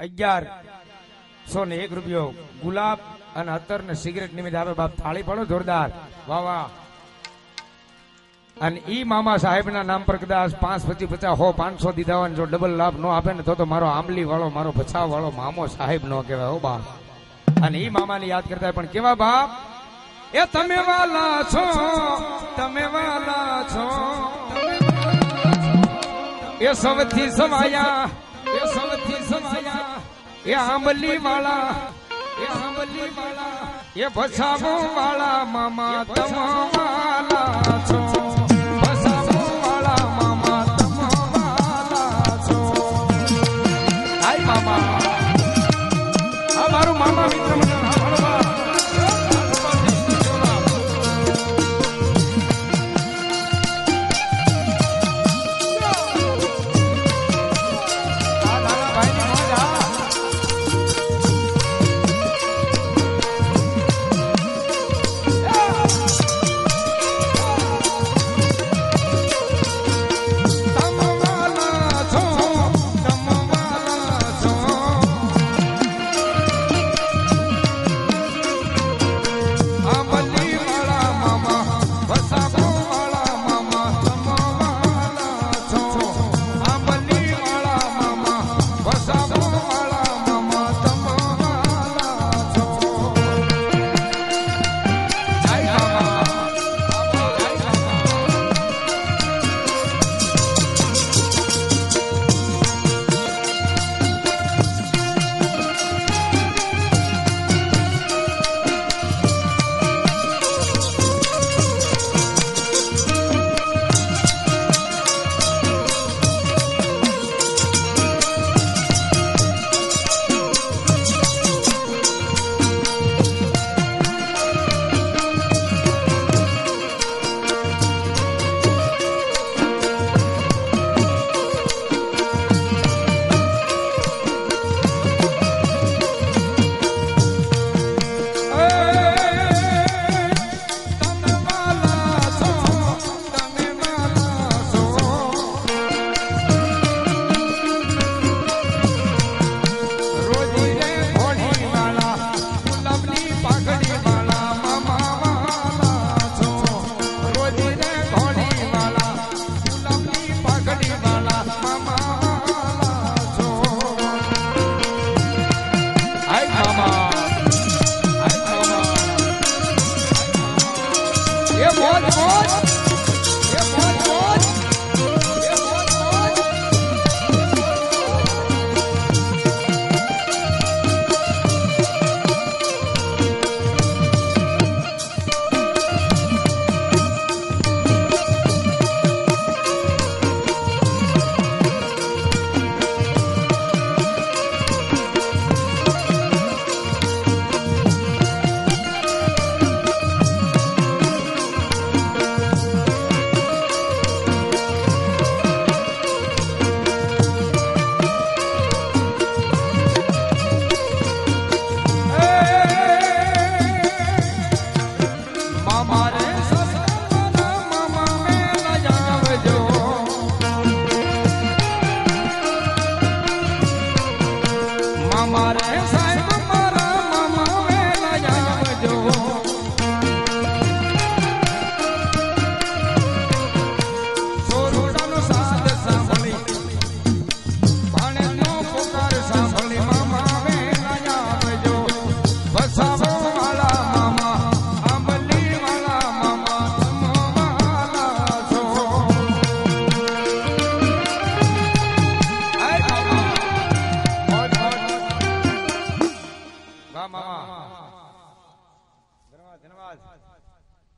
અગિયાર સો ને એક રૂપિયો ગુલાબ અને અત્તર ને સિગરેટ નિમિત્તે આપે બાપ થાળી પડો જોરદાર. વાહ અને ઈ મામા સાહેબ ના નામ પર કદાચ પાંચ, પચીસ, પચાસ, હો, પાંચસો દીધા હોય જો ડબલ લાભ નો આપે ને તો તો મારો આંબલી વાળો, મારો ભચાવ વાળો મામો સાહેબ નો કહેવાય, હો, બાપ. અને ઈ મામાને યાદ કરતા પણ કેવા બાપ? એ તમે વાલા છો, તમે વાલા છો. એ સૌથી સમાયા એ આંબલી વાળા એ આંબલી વાળા એ ભસાબો વાળા મામા તમ છો. મારું મામા મિત્ર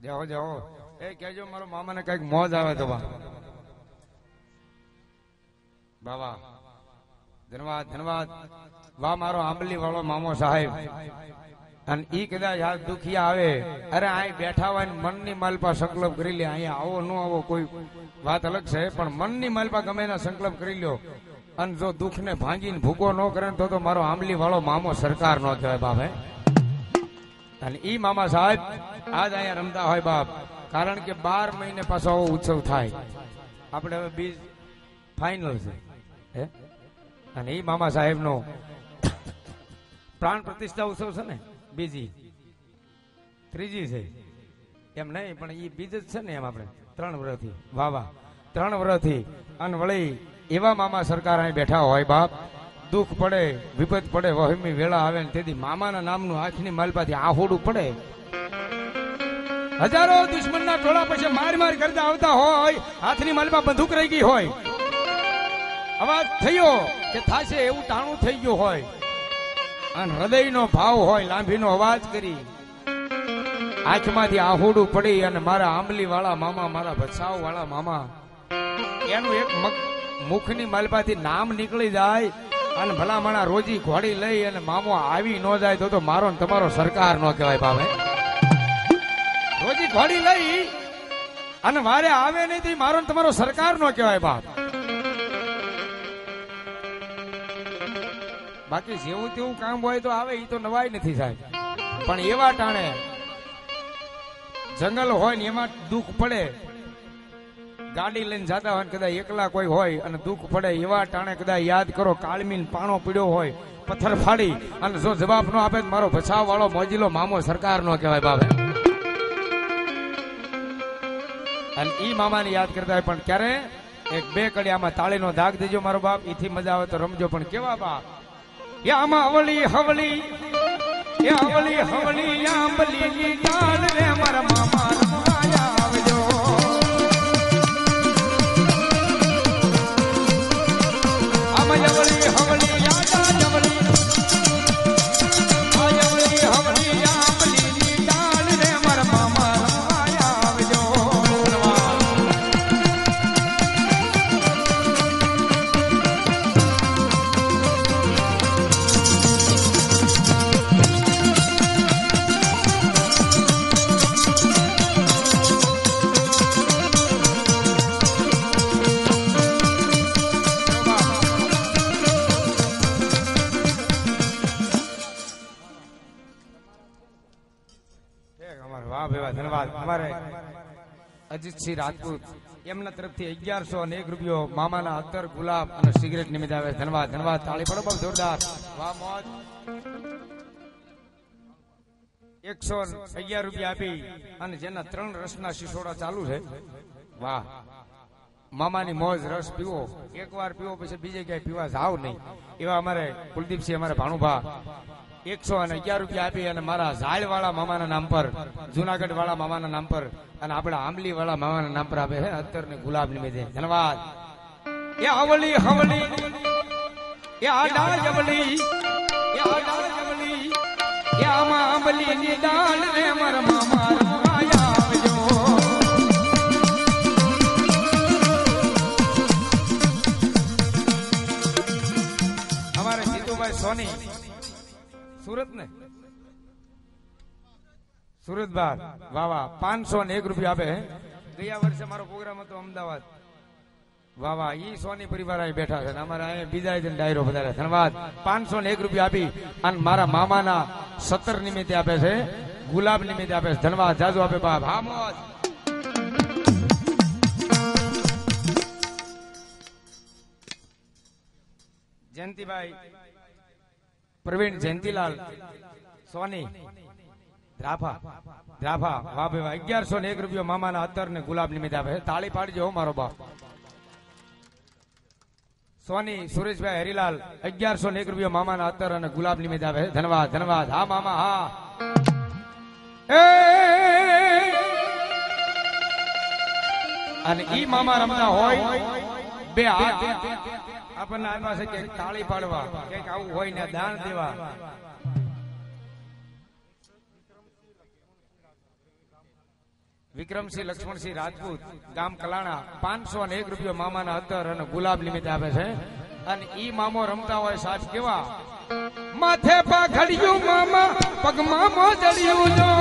જાઓ જાઓ. એ કહેજો, મારો મામાને કંઈક મોજ આવે તો બાબા ધન્યવાદ ધન્યવાદ. વા મારો આંબલી વાળો મામો સાહેબ. અને ઈ કદાચ આ દુખિયા આવે. અરે અહીં બેઠા હોય ને મનની માલપા સંકલ્પ કરી લે. અહીંયા આવો, ન આવો, કોઈ વાત અલગ છે. પણ મનની માલપા ગમે એના સંકલ્પ કરી લ્યો. અને જો દુઃખને ભાંગીને ભૂકો ન કરે તો તો મારો આંબલી વાળો મામો સરકાર નો કહેવાય, બાપ અને ઈ મામા સાહેબ આજ અહીંયા રમતા હોય બાપ. કારણ કે બાર મહિને પાછો ઉત્સવ થાય. આપણે હવે બીજ ફાઈનલ છે. અને ઈ મામા સાહેબનો પ્રાણ પ્રતિષ્ઠા ઉત્સવ છે ને? બીજી. ત્રીજી છે. એમ નહીં, પણ એ બીજ જ છે ને એમ આપણે. ત્રણ વ્રથી વાહ વાહ. ત્રણ વ્રથી અને વળી એવા મામા સરકાર અહીં બેઠા હોય બાપ દુઃખ પડે વિપત પડે, વહેમી વેળા આવે ને તેથી મામાના નામનું આંખની માલપાથી આહોડું પડે. હજારો દુશ્મનના ટોળા પછી માર માર કરતા આવતા હોય, હાથની માલમાં બંદૂક રહી ગઈ હોય. અવાજ થયો કે થાશે એવું ટાણું થઈ ગયું હોય. અને હૃદયનો ભાવ હોય, લાંભીનો અવાજ કરી. આંખમાંથી આહોડું પડી અને મારા આંબલી વાળા મામા, મારા ભચાવ વાળા મામા, એનું એક મુખની માલપાથી નામ નીકળી જાય અને ભલામણા રોજી ઘોડી લઈ અને મામો આવી ન જાય તો તો મારો ને તમારો સરકાર નો કહેવાય ભાવે. રોજી ઘોડી લઈ અને વારે આવે નહીં તો મારો ને તમારો સરકાર નો કહેવાય બાપ. બાકી જેવું તેવું કામ હોય તો આવે એ તો નવાઈ નથી સાહેબ. પણ એવા ટાણે જંગલ હોય ને એમાં દુઃખ પડે ગાડી લઈને જતા હોય કદાચ એકલા કોઈ હોય અને દુઃખ પડે એવા ટાણે કદાચ યાદ કરો, કાળમીન પાણો પીડ્યો હોય, પથ્થર ફાડી અને જો જવાબ નો આપે મારો બચાવ વાળો મોજીલો મામો સરકાર નો કહેવાય બાબા અને ઈ મામાને યાદ કરતા હોય, પણ ક્યારે? એક બે કડી આમાં તાળીનો ધાક દેજો મારો બાપ એથી મજા આવે તો રમજો, પણ કેવા બાપ? આમાં અવળી હવળી, એ અવળી હવળી આંબલી રે મારા મામા. અજીતસિંહ રાજપૂત, એમના તરફથી અગિયારસો અને એક રૂપિયો મામાના અત્તર ગુલાબ અને સિગરેટ નિમિત્તે આવે. ધન્યવાદ ધન્યવાદ. તાળી પડો, બહુ જોરદાર. વાહ, મોજ. એકસો અગિયાર રૂપિયા આપી અને જેના ત્રણ રસના શિસોડા ચાલુ છે. વાહ. મામાની મોજ, રસ પીવો. એકવાર પીવો, પછી બીજે ક્યાંય પીવા જાવ નહીં. એવા અમારે કુલદીપસિંહ, અમારે ભાણુભા. એકસો અને અગિયાર રૂપિયા આપી અને મારા ઝાડ વાળા મામાના નામ પર જુનાગઢ વાળા મામાના નામ પર અને આપણા આંબલી વાળા મામાના નામ પર આપે છે અત્તર ને ગુલાબ નિમિત્તે ધન્યવાદ. એ આવલી હવલી. એ આડા જવલી. એ આડા જવલી. એ આમાં આંબલી ની દાળ રે મર મામા સોની સુરત ને સુરત બાર. વાહ વાહ. પાંચસો ને એક રૂપિયા આપે ગયા વર્ષે મારો પ્રોગ્રામ હતો અમદાવાદ. વાહ વાહ. ઈ સોની પરિવાર અહીં બેઠા છે અમારે અહીંયા બીજા છે ડાયરો વધારે. ધન્યવાદ. પાંચસો ને એક રૂપિયા આપી અને મારા મામાના સત્તર નિમિત્તે આપે છે, ગુલાબ નિમિત્તે આપે છે. ધન્યવાદ. જાજુ આપે બાપ. હા, મોજ. જયંતિભાઈ. પ્રવીણ જયંતિલાલ, સોની દ્રાફા દ્રાફા વાહ ભાઈ અગિયારસો ને એક રૂપિયો મામાના અત્તર ને ગુલાબ નિમિત્તે આપે. તાળી પાડજો મારો બાપ. સોની, સુરેશભાઈ હરિલાલ, અગિયારસો ને એક રૂપિયો મામાના અત્તર અને ગુલાબ નિમિત્તે આપે. ધન્યવાદ ધન્યવાદ. હા, મામા, હા. અને ઈ મામા રમતા હોય બે હાથ. આપણને આમાં છે કે તાળી પાડવા. કંઈક આવું હોય ને દાન દેવા. વિક્રમસિંહ, લક્ષ્મણસિંહ, રાજપૂત, ગામ કલાણા, પાંચસો ને એક રૂપિયો મામાના અત્તર અને ગુલાબ નિમિત્તે આપે છે. અને ઈ મામો રમતા હોય સાહેબ કેવા? માથે પાઘડિયું મામા, પગમાં મોજડિયું જો.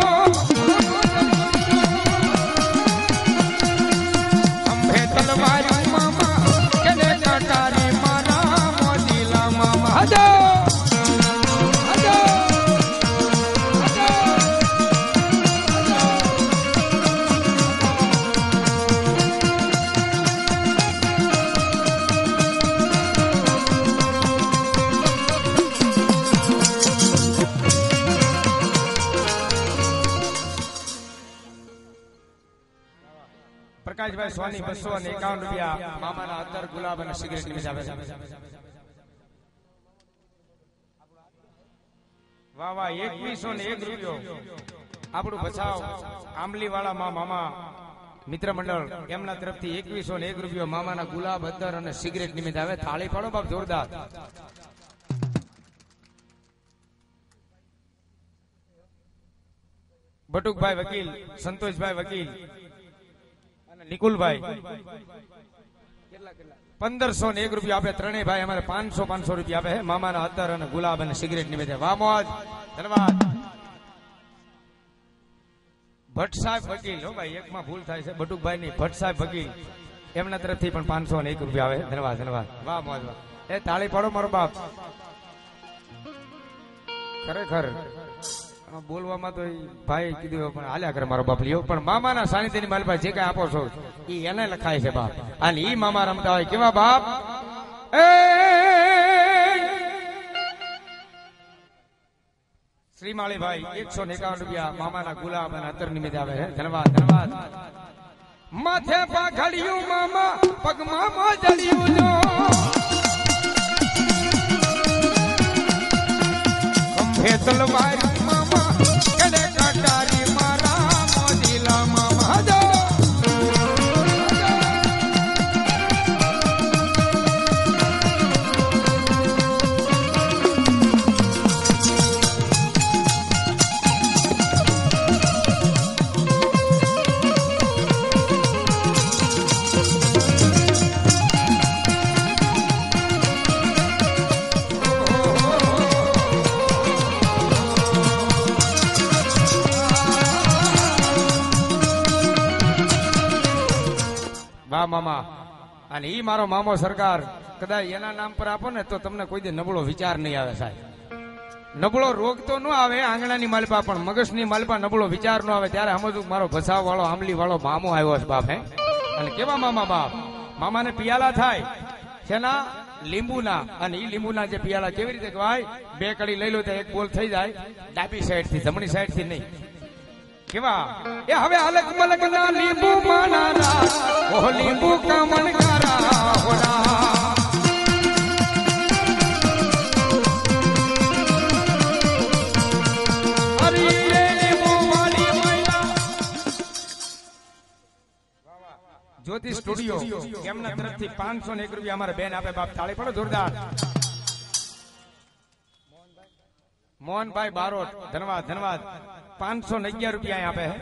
પ્રકાશભાઈ સોની બસો અને એકાવન રૂપિયા મામાના અત્તર ગુલાબ અને સિગરેટ નિમિત્તે આવે છે. વાહ વાહ, એકવીસો ને એક રૂપિયો. આપણું બચાવ આંબલી વાળા માં મામા મિત્ર મંડળ એમના તરફથી એકવીસો ને એક રૂપિયો મામાના ગુલાબ, અત્તર અને સિગરેટ નિમિત્ત આવે. થાળી પાડો બાપ, જોરદાર. બટુકભાઈ વકીલ, સંતોષભાઈ વકીલ નિકુલભાઈ. પંદરસો ને એક રૂપિયા આપે, ત્રણેય ભાઈ અમારે પાંચસો પાંચસો રૂપિયા આપે. મામાના અત્તર અને ગુલાબ અને સિગરેટ નિમિત્તે વાહ મોજ ધન્યવાદ. ભટ્ટ સાહેબ વકીલ. હો ભાઈ, એકમાં ભૂલ થાય છે. બટુકભાઈ ની ભટ્ટ સાહેબ વકીલ. એમના તરફથી પણ પાંચસો ને એક રૂપિયા આવે. ધન્યવાદ ધન્યવાદ. વાહ મોજ વાહ એ તાળી પાડો મારો બાપ. ખરેખર. બોલવામાં તો ભાઈ કીધું પણ હાલ્યા કરે મારો બાપ. લ્યો, પણ મામાના સાનિધ્યની પાસે જે કઈ આપો છો એ એને લખાય છે બાપ. અને ઈ મામા રમતા હોય. કેવા બાપ? એ શ્રીમાળીભાઈ, એકસો ને એકાવન રૂપિયા મામાના ગુલાબ અને અત્તર નિમિત્તે આવે છે. ધન્યવાદ ધન્યવાદ. માથે પાઘડિયું મામા, પગમાં મોજડિયું જો. તલવાર મારો મામો સરકાર કદાચ એના નામ પર આપો ને તો તમને કોઈ દી નબળો વિચાર નહીં આવે સાહેબ. નબળો રોગ તો ન આવે, આંગણાની માલપા પણ, મગજની માલપા નબળો વિચાર ન આવે, ત્યારે સમજું મારો ભસાવ વાળો આંબલી વાળો મામો આવ્યો છે બાપ, હે? અને કેવા મામા બાપ? મામાને પિયાલા થાય. શેના? લીંબુના. અને ઈ લીંબુના જે પિયાલા, કેવી રીતે કહેવાય બે કડી લઈ લો તો એક બોલ થઈ જાય, ડાબી સાઈડથી જમણી સાઈડથી નહીં. કેવા એ હવે અલગ મલક ના લીંબુ માનારા ઓહ લીંબુ કામણ કારા હોરા અરે એ લીંબુ વાળી મૈલા. જ્યોતિ સ્ટુડિયો એમના તરફથી પાંચસો ને એક રૂપિયા અમારે બેન આપે બાપ તાળી પડો જોરદાર. મોહનભાઈ બારોટ ધન્યવાદ ધન્યવાદ પાંચસો ને અગિયાર રૂપિયા આપે હે.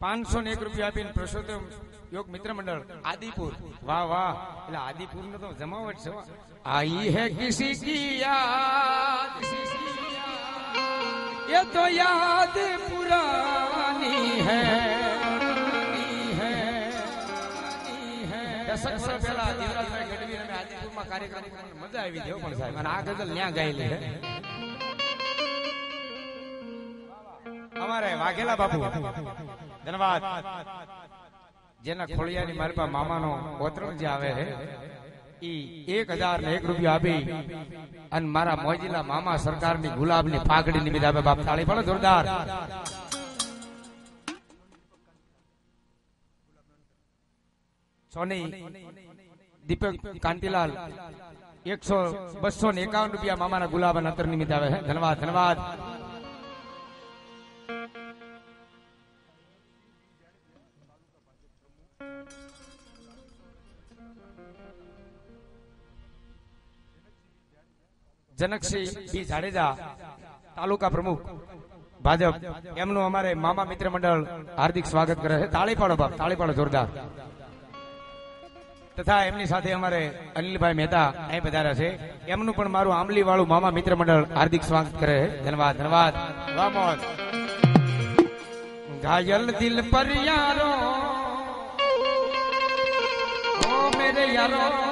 પાંચસો ને એક રૂપિયા આપીને પુરુષોત્તમ યોગ મિત્ર મંડળ, આદિપુર. વાહ વાહ. એટલે આદિપુર નો તો જમાવટ છે આઈ હે કિસી કી યાદ એ તો યાદ પુરાની હૈ. કાર્યક્રમ મજા આવી ગયો પણ સાહેબ. અને આ ગઝલ ન્યા ગાયેલી અમારે વાઘેલા બાપુ. ધન્યવાદ. જેના ખોળિયાની મારી પાસે મામાનો ગોત્રમ જે આવે છે એક હજાર ને એક રૂપિયા આપી અને મારા મોજીલા મામા સરકારની ગુલાબની પાઘડી નિમિત્ત આપે બાપ તાળી પડે જોરદાર. સોની, દીપક કાંતિલાલ, એકસો, બસો ને એકાવન રૂપિયા મામાના ગુલાબ અને અત્તર નિમિત્ત આવે છે. ધન્યવાદ ધન્યવાદ. જનકસિંહ બી જાડેજા, તાલુકા પ્રમુખ, ભાજપ. એમનું અમારે મામા મિત્ર મંડળ હાર્દિક સ્વાગત કરે છે. તાળી પાડો બાપ તાળી પાડો જોરદાર. તથા એમની સાથે અમારે અનિલભાઈ મહેતા અહીં પધાર્યા છે. એમનું પણ મારું આંબલી વાળું મામા મિત્ર મંડળ હાર્દિક સ્વાગત કરે છે. ધન્યવાદ ધન્યવાદ. ઘાયલ દિલ પર યારો. મેરે યારો.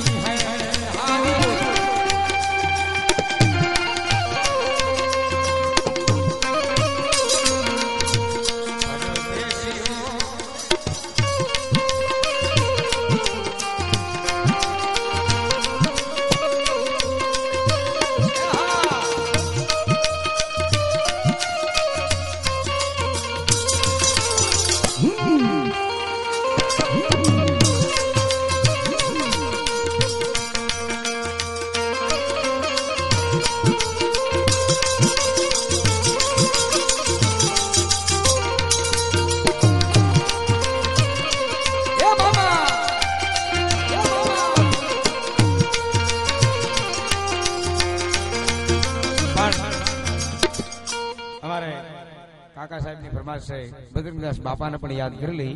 છે. બદ્રીદાસ બાપાને પણ યાદ કરી લઈ.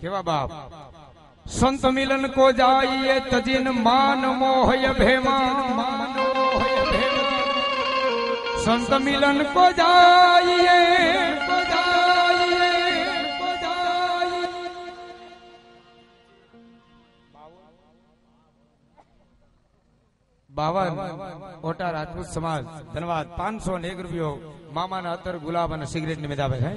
કેવા બાપ? સંત મિલન કો જાઈએ તજીન માન મોહય ભેમા માન મોહય ભેમા સંત મિલન કો જાઈએ કો જાઈએ કો જાઈએ. બાવન, ઓટા રાજપૂત સમાજ. ધન્યવાદ પાંચસો ને એક રૂપિયો મામાના અત્તર ગુલાબ અને સિગરેટ નિમિત્ત આપે છે.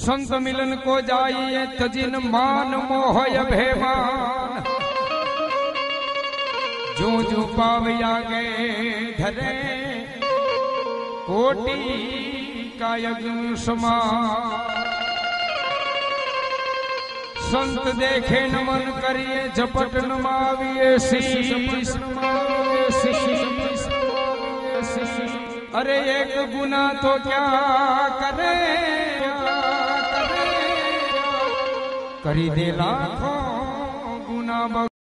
संत मिलन को जाइए तजिन मान मोह अभिमान जो जो पावया गए धरे, कोटि का यज्ञ समान संत देखे नमन करिए, झपट नमाविए अरे एक गुना तो क्या करें? કરી દે લાખો